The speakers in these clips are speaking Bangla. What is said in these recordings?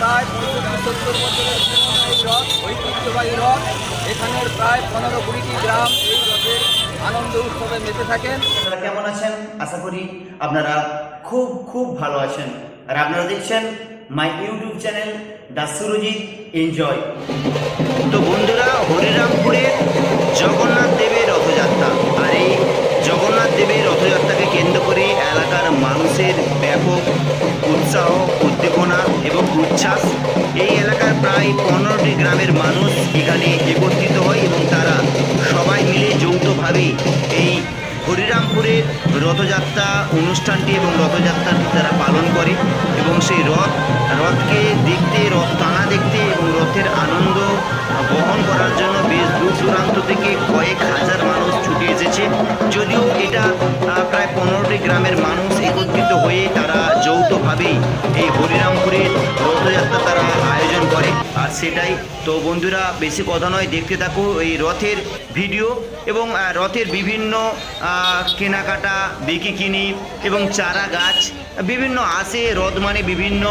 পঁয়ষট্টি সত্তর বছরের পুরনো এই রথ ঐতিহ্যবাহী রথ। এখানের প্রায় পনেরো কুড়িটি গ্রাম এই রথের আনন্দ উৎসবে মেতে থাকেন। আপনারা কেমন আছেন? আশা করি আপনারা খুব খুব ভালো আছেন। আর আপনারা দেখছেন my YouTube channel the Surajit enjoy. তো বন্ধুরা হরিরামপুরের জগন্নাথ দেবের রথযাত্রা। আর এই প্রায় পনেরোটি গ্রামের মানুষ এখানে একত্রিত হয় এবং তারা সবাই মিলে যৌথভাবে এই হরিরামপুরের রথযাত্রা অনুষ্ঠানটি এবং রথযাত্রাটি তারা পালন করে এবং সেই রথ, রথকে দেখতে, রথ টানা দেখতে এবং রথের আনন্দ বহন করার জন্য বেশ দূর দূরান্ত থেকে কয়েক এই হরিরামপুরের রথযাত্রা তারা আয়োজন করে। আর সেটাই তো বন্ধুরা, বেশি কথা নয়, দেখতে থাকো এই রথের ভিডিও এবং রথের বিভিন্ন কেনাকাটা, বিকি কিনি এবং চারা গাছ, বিভিন্ন আসে, রথ মানে বিভিন্ন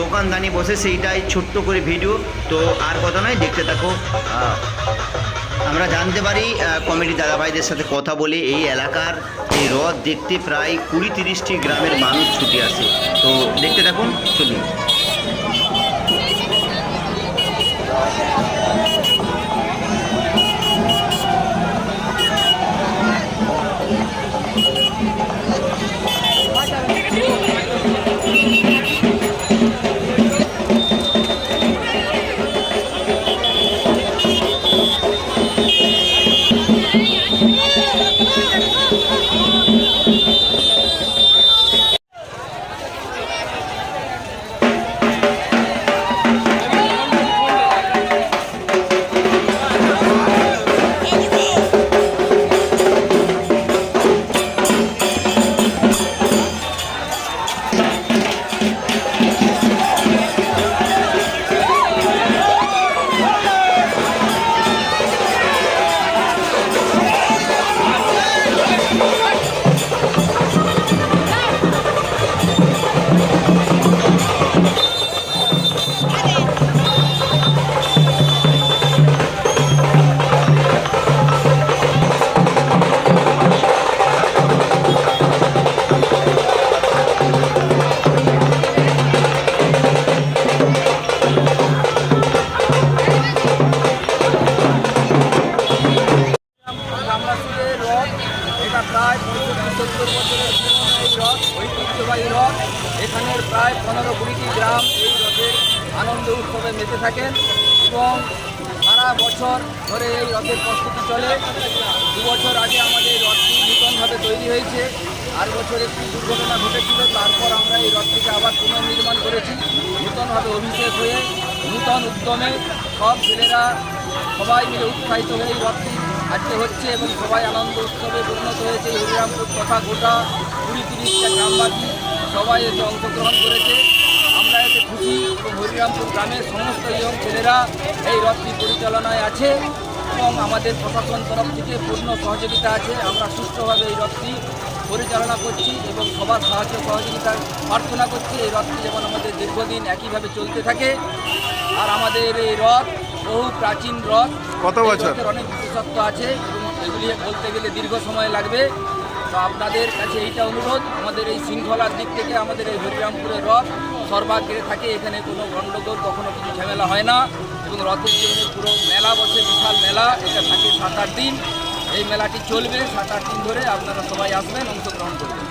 দোকানদানি বসে সেইটাই ছোট্ট করে ভিডিও। তো আর কথা নয়, দেখতে থাকো। আমরা জানতে পারি কমিটি দাদাভাইদের সাথে কথা বলে এই এলাকার এই রথ দেখতে প্রায় কুড়ি তিরিশটি গ্রামের মানুষ ছুটে আসে। তো দেখতে থাকুন, চলুন। রথ এটা প্রায় পঁয়ষট্টি, সত্তর বছরের রথ ঐতিহ্যবাহী রথ এখানের প্রায় পনেরো কুড়িটি গ্রাম এই রথের আনন্দ উৎসবে মেতে থাকেন এবং সারা বছর ধরে এই রথের প্রস্তুতি চলে। দু বছর আগে আমাদের রথটি নূতনভাবে তৈরি হয়েছে। আর বছর একটি দুর্ঘটনা ঘটেছিল, তারপর আমরা এই রথটিকে আবার পুনর্নির্মাণ করেছি। নূতনভাবে অভিষেক হয়ে নূতন উদ্যমে সব ছেলেরা সবাই মিলে উৎসাহিত হয়ে এই রথটি আজকে হচ্ছে এবং সবাই আনন্দ উৎসবে পরিণত হয়েছে। হরিরামপুর তথা গোটা কুড়ি তিরিশটা গ্রামবাসী সবাই এতে অংশগ্রহণ করেছে। আমরা এতে খুশি এবং হরিরামপুর গ্রামের সমস্ত ইয়ং ছেলেরা এই রথটি পরিচালনায় আছে এবং আমাদের প্রশাসন তরফ থেকে পূর্ণ সহযোগিতা আছে। আমরা সুষ্ঠুভাবে এই রথটি পরিচালনা করছি এবং সবার সাহায্য সহযোগিতা প্রার্থনা করছি। এই রথটি যেমন আমাদের দীর্ঘদিন একইভাবে চলতে থাকে, আর আমাদের এই রথ বহু প্রাচীন রথ। কত বছর? অনেক বিশেষত্ব আছে এবং এগুলি বলতে গেলে দীর্ঘ সময় লাগবে। তো আপনাদের কাছে এইটা অনুরোধ আমাদের এই শৃঙ্খলার দিক থেকে আমাদের এই হরিরামপুরের রথ সর্বাগ্রে থাকে এখানে কোনো গণ্ডগোল কখনো কিছু ঝামেলা হয় না এবং রথের জন্য পুরো মেলা বসে বিশাল মেলা এটা থাকে সাত আট দিন। এই মেলাটি চলবে সাত আট দিন ধরে আপনারা সবাই আসবেন অংশগ্রহণ করবেন।